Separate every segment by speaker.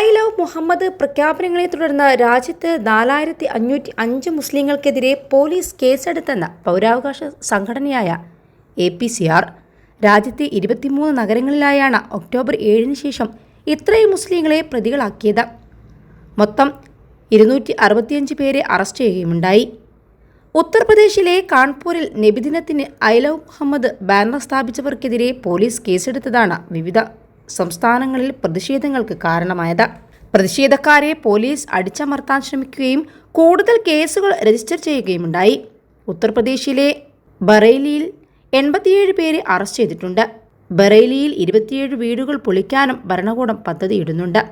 Speaker 1: I love Muhammad പ്രഖ്യാപനങ്ങളെ തുടർന്ന് രാജ്യത്ത് നാലായിരത്തി അഞ്ഞൂറ്റി അഞ്ച് മുസ്ലിങ്ങൾക്കെതിരെ പോലീസ് കേസെടുത്തെന്ന പൗരാവകാശ സംഘടനയായ എ പി സി ആർ രാജ്യത്തെ ഇരുപത്തിമൂന്ന് നഗരങ്ങളിലായാണ് ഒക്ടോബർ ഏഴിന് ശേഷം ഇത്രയും മുസ്ലിങ്ങളെ പ്രതികളാക്കിയത്. മൊത്തം ഇരുന്നൂറ്റി അറുപത്തിയഞ്ച് പേരെ അറസ്റ്റ് ചെയ്യുകയുമുണ്ടായി. ഉത്തർപ്രദേശിലെ കാൺപൂരിൽ നബിദിനത്തിന് ഐ ലവ് മുഹമ്മദ് ബാനർ സ്ഥാപിച്ചവർക്കെതിരെ പോലീസ് കേസെടുത്തതാണ് വിവിധ സംസ്ഥാനങ്ങളിൽ പ്രതിഷേധങ്ങൾക്ക് കാരണമായത്. പ്രതിഷേധക്കാരെ പോലീസ് അടിച്ചമർത്താൻ ശ്രമിക്കുകയും കൂടുതൽ കേസുകൾ രജിസ്റ്റർ ചെയ്യുകയുമുണ്ടായി. ഉത്തർപ്രദേശിലെ ബറേലിയിൽ എൺപത്തിയേഴ് പേരെ അറസ്റ്റ് ചെയ്തിട്ടുണ്ട്. ബറേലിയിൽ ഇരുപത്തിയേഴ് വീടുകൾ പൊളിക്കാനും ഭരണകൂടം പദ്ധതിയിടുന്നുണ്ട്.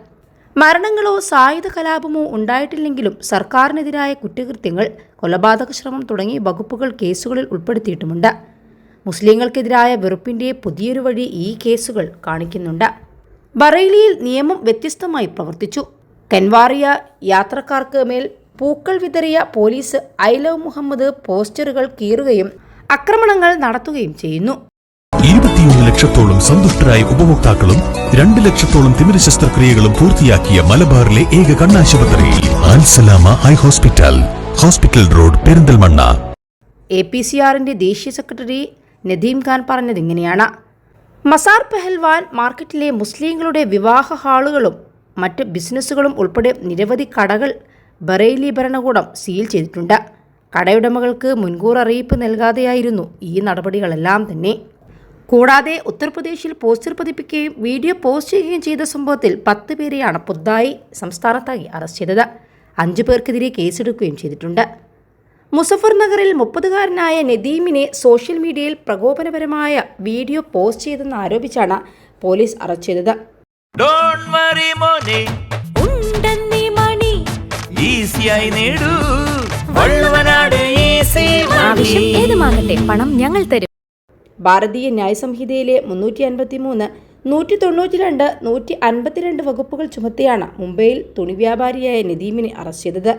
Speaker 1: മരണങ്ങളോ സായുധ കലാപമോ ഉണ്ടായിട്ടില്ലെങ്കിലും സർക്കാരിനെതിരായ കുറ്റകൃത്യങ്ങൾ കൊലപാതക ശ്രമം തുടങ്ങിയ വകുപ്പുകൾ കേസുകളിൽ ഉൾപ്പെടുത്തിയിട്ടുമുണ്ട്. മുസ്ലിങ്ങൾക്കെതിരായ വെറുപ്പിന്റെ പുതിയൊരു വഴി ഈ കേസുകൾ കാണിക്കുന്നുണ്ട്. ബറേലിയിൽ നിയമം വ്യത്യസ്തമായി പ്രവർത്തിച്ചു. കൻവാറിയ യാത്രക്കാർക്ക് മേൽ പൂക്കൾ വിതറിയ പോലീസ് ഐ ലവ് മുഹമ്മദ് പോസ്റ്ററുകൾ കീറുകയും ആക്രമണങ്ങൾ നടത്തുകയും ചെയ്യുന്നു.
Speaker 2: ഇരുപത്തിയൊന്ന് ലക്ഷത്തോളം സന്തുഷ്ടരായ ഉപഭോക്താക്കളും രണ്ട് ലക്ഷത്തോളം തിമിര ശസ്ത്രക്രിയകളും പൂർത്തിയാക്കിയ മലബാറിലെ ഏക കണ്ണാശുപത്രി Al Salama high hospital hospital road Perinthalmanna.
Speaker 1: A P C ആറിന്റെ ദേശീയ സെക്രട്ടറി നദീം ഖാൻ പറഞ്ഞത് ഇങ്ങനെയാണ്. മസാർ പെഹൽവാൻ മാർക്കറ്റിലെ മുസ്ലിങ്ങളുടെ വിവാഹ ഹാളുകളും മറ്റ് ബിസിനസ്സുകളും ഉൾപ്പെടെ നിരവധി കടകൾ ബറേലി ഭരണകൂടം സീൽ ചെയ്തിട്ടുണ്ട്. കടയുടമകൾക്ക് മുൻകൂർ അറിയിപ്പ് നൽകാതെയായിരുന്നു ഈ നടപടികളെല്ലാം തന്നെ. കൂടാതെ ഉത്തർപ്രദേശിൽ പോസ്റ്റർ പതിപ്പിക്കുകയും വീഡിയോ പോസ്റ്റ് ചെയ്യുകയും ചെയ്ത സംഭവത്തിൽ പത്ത് പേരെയാണ് പുതുതായി സംസ്ഥാനത്തായി അറസ്റ്റ് ചെയ്തത്. അഞ്ചു പേർക്കെതിരെ കേസെടുക്കുകയും ചെയ്തിട്ടുണ്ട്. മുസഫർ നഗറിൽ മുപ്പതുകാരനായ നദീമിനെ സോഷ്യൽ മീഡിയയിൽ പ്രകോപനപരമായ വീഡിയോ പോസ്റ്റ് ചെയ്തെന്ന് ആരോപിച്ചാണ് പോലീസ് അറസ്റ്റ് ചെയ്തത്.
Speaker 3: ഡോണ്ട് വറി മോനെ.
Speaker 4: ഉണ്ടെന്നീ മണി.
Speaker 3: ഈസിയായി നേടൂ. വള്ളുവനാട് ഈസി
Speaker 4: ആവശ്യം ഏതുമാകട്ടെ പണം ഞങ്ങൾ തരും.
Speaker 1: ഭാരതീയ ന്യായ സംഹിതയിലെ മുന്നൂറ്റി അൻപത്തി മൂന്ന് നൂറ്റി തൊണ്ണൂറ്റി രണ്ട് നൂറ്റി അൻപത്തിരണ്ട് വകുപ്പുകൾ ചുമത്തിയാണ് മുംബൈയിൽ തുണി വ്യാപാരിയായ നദീമിനെ അറസ്റ്റ് ചെയ്തത്.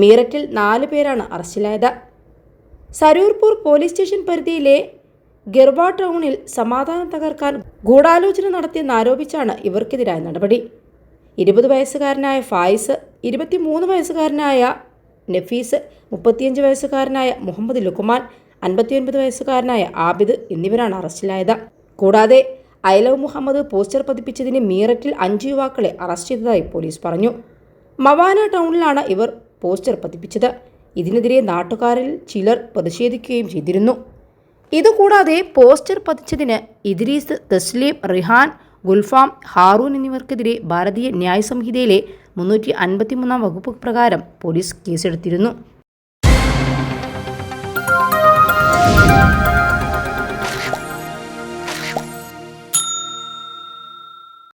Speaker 1: മീററ്റിൽ നാല് പേരാണ് അറസ്റ്റിലായത്. സരൂർപൂർ പോലീസ് സ്റ്റേഷൻ പരിധിയിലെ ഗിർവ ടൗണിൽ സമാധാനം തകർക്കാൻ ഗൂഢാലോചന നടത്തിയെന്നാരോപിച്ചാണ് ഇവർക്കെതിരായ നടപടി. ഇരുപത് വയസ്സുകാരനായ ഫായിസ് ഇരുപത്തിമൂന്ന് വയസ്സുകാരനായ നഫീസ് മുപ്പത്തിയഞ്ച് വയസ്സുകാരനായ മുഹമ്മദ് ലുക്കുമാൻ അൻപത്തിയൊൻപത് വയസ്സുകാരനായ ആബിദ് എന്നിവരാണ് അറസ്റ്റിലായത്. കൂടാതെ ഐലവ് മുഹമ്മദ് പോസ്റ്റർ പതിപ്പിച്ചതിന് മീററ്റിൽ അഞ്ച് യുവാക്കളെ അറസ്റ്റ് ചെയ്തതായി പോലീസ് പറഞ്ഞു. മവാന ടൗണിലാണ് ഇവർ പോസ്റ്റർ പതിപ്പിച്ചത്. ഇതിനെതിരെ നാട്ടുകാരിൽ ചിലർ പ്രതിഷേധിക്കുകയും ചെയ്തിരുന്നു. ഇതുകൂടാതെ പോസ്റ്റർ പതിച്ചതിന് ഇദ്രീസ് തസ്ലീം റിഹാൻ ഗുൽഫാം ഹാറൂൻ എന്നിവർക്കെതിരെ ഭാരതീയ ന്യായ സംഹിതയിലെ മുന്നൂറ്റി അൻപത്തിമൂന്നാം വകുപ്പ് പ്രകാരം പോലീസ് കേസെടുത്തിരുന്നു.